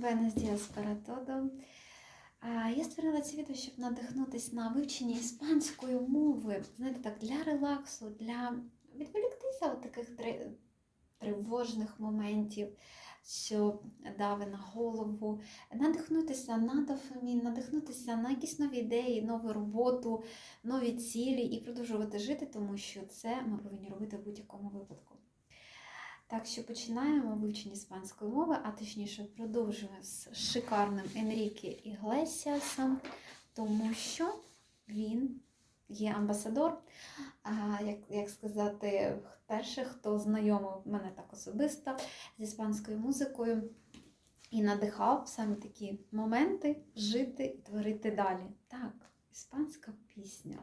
Buenos días para todo. Я створила це відео, щоб надихнутися на вивчення іспанської мови. Знаєте, так, для релаксу, для відволіктися від таких три- тривожних моментів, що дави на голову, надихнутися на дофамін, надихнутися на якісь нові ідеї, нову роботу, нові цілі і продовжувати жити, тому що це ми повинні робити в будь-якому випадку. Так що починаємо вивчення іспанської мови, а точніше продовжуємо з шикарним Енріке Іглесіасом, тому що він є амбасадор, а, як, як сказати, перший, хто знайомив мене так особисто з іспанською музикою і надихав саме такі моменти жити і творити далі. Так, іспанська пісня.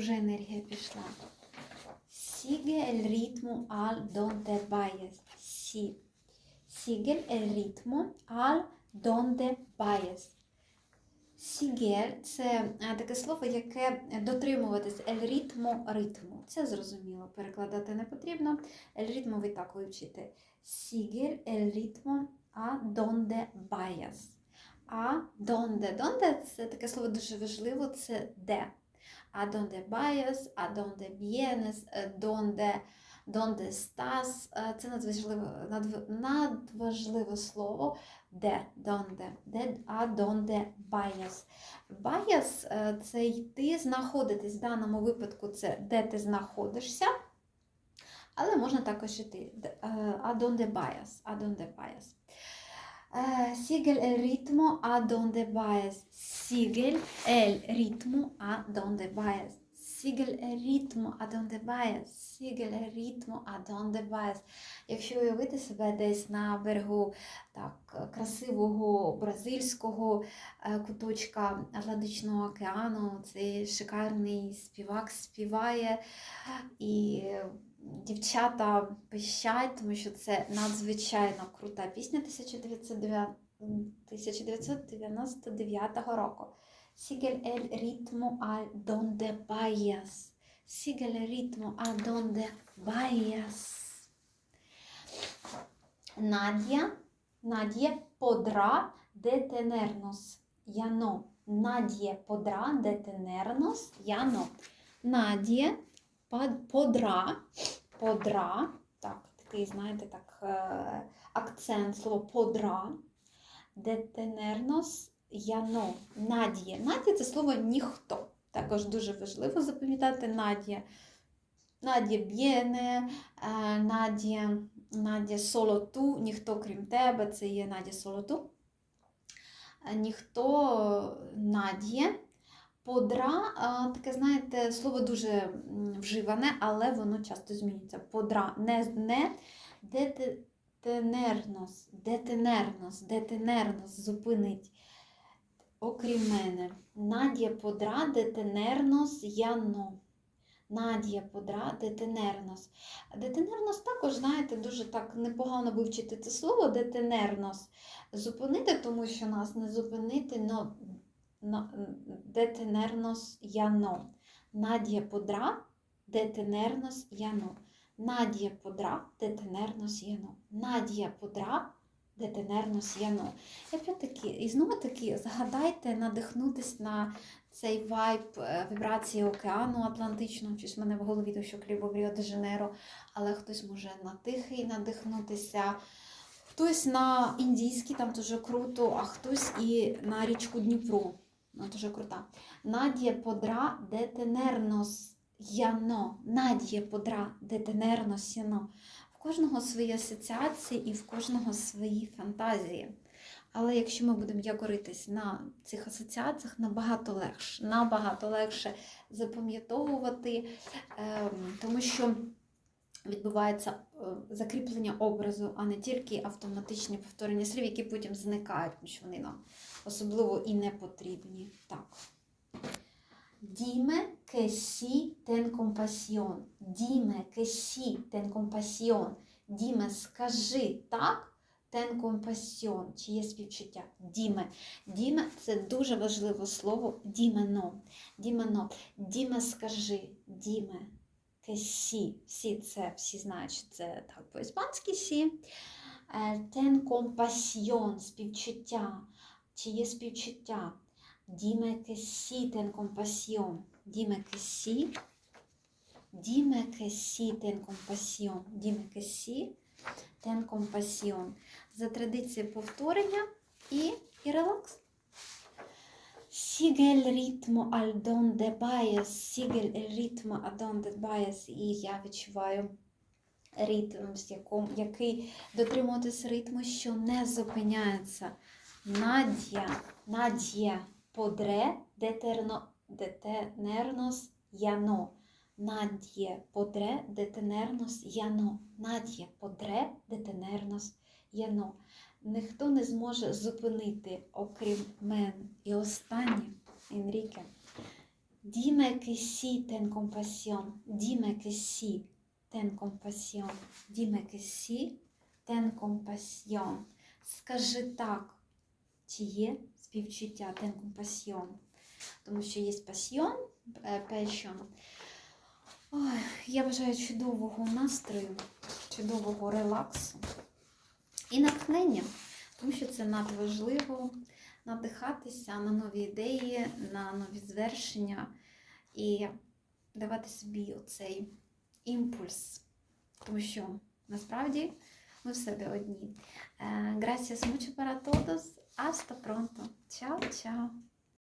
Уже енергія пішла. Sigue el ritmo al donde vayas. Sí. Sigue el ritmo al donde vayas. Сігель це е, таке слово, яке дотримуватись ель ритму ритму. Це зрозуміло, перекладати не потрібно. Ель ритму ви так вивчите. Сігель ель ритму а донде баяс. А донде. Донде це таке слово дуже важливо, це де. Баяс, а донде б'єнес, донде, донде стас. Е, Це надважливе, надв- надважливе слово. Баяс е, це йти, знаходитись. В даному випадку це де ти знаходишся, але можна також йти. Д- е, А донде баяс, а донде баяс. Е, Sigue el ritmo a donde vayas. Sigue el ritmo a donde vayas. Sigue el ritmo a donde vayas. Sigue el ritmo a donde vayas. Якщо уявити себе десь на берегу так, красивого бразильського е, куточка Атлантичного океану, цей шикарний співак співає, і дівчата пищать, тому що це надзвичайно крута пісня 1909 1999 року. Sigue el ritmo al donde vayas. Sigue el ritmo a donde vayas. Надя, Надя podrá detenernos. Я no. Надя podrá detenernos. Я no. Под- подра, подра, так, такий, знаєте, так, е, акцент, слово подра, детенернос, яно, Надія. Надія це слово ніхто. Також дуже важливо запам'ятати Надія. Надія б'єне, е, Надія, Надія солоту, ніхто крім тебе, це є Надія солоту. Е, Ніхто Надія. Подра, таке, знаєте, слово дуже вживане, але воно часто змінюється. Подра, не, не детенернос, детенернос, детенернос, зупинить. Окрім мене. Надія подра, детенернос, яно. Надія подра, детенернос. Детенернос також, знаєте, дуже так непогано вивчити це слово детенернос. Зупинити, тому що нас не зупинити, но детенернос яно. Надія подра, детенернос яно. Надія подра, детенернос яно. Надія подра, детенернос яно. І опять-таки, і знову таки, згадайте надихнутись на цей вайб е, вібрації океану Атлантичного. Щось в мене в голові то, що кліп в Ріо де Жанейро, але хтось може на тихий надихнутися. Хтось на індійський, там дуже круто, а хтось і на річку Дніпру. Ну, дуже крута. Надія подра детенернос яно. Надія подра детенернос яно. В кожного свої асоціації і в кожного свої фантазії. Але якщо ми будемо якоритись на цих асоціаціях, набагато легше, набагато легше запам'ятовувати, ем, тому що відбувається е, закріплення образу, а не тільки автоматичні повторення слів, які потім зникають, тому що вони нам особливо і не потрібні. Так. Dime que sí ten compasión. Dime que sí ten compasión. Dime, скажи так, ten compasión, чи є співчуття. Діме. Діме це дуже важливе слово. Дімено. Дімено. Діме скажи. Діме, que сі. Сі це всі знають, що це так по-іспанськи сі. Е, Ten compassion, співчуття. Чи є співчуття? Діме que сі ten compassion. Діме que сі. Діме que сі ten compassion. Діме que сі ten compassion. За традицією повторення і, і релакс. Sigue el ritmo al donde vayas, sigue el ritmo a donde vayas. І я відчуваю ритм, з якому, який дотримуватись ритму, що не зупиняється. Надія, надія, подре, детерно, детенернос, яно. Надє, подре, детенернос, яно. Надє, подре, детенернос, яно. Ніхто не зможе зупинити, окрім мене. І останнє, Енріке. Ten compasión. Dime que sí ten compasión. Dime que sí ten compasión. Скажи так, чи є співчуття ten compassion. Тому що є passion, е. Ой, я бажаю чудового настрою, чудового релаксу і натхнення, тому що це надважливо надихатися на нові ідеї, на нові звершення і давати собі оцей імпульс, тому що насправді ми в себе одні. Е, Gracias mucho para. Ah, Hasta tá pronto. Tchau, tchau.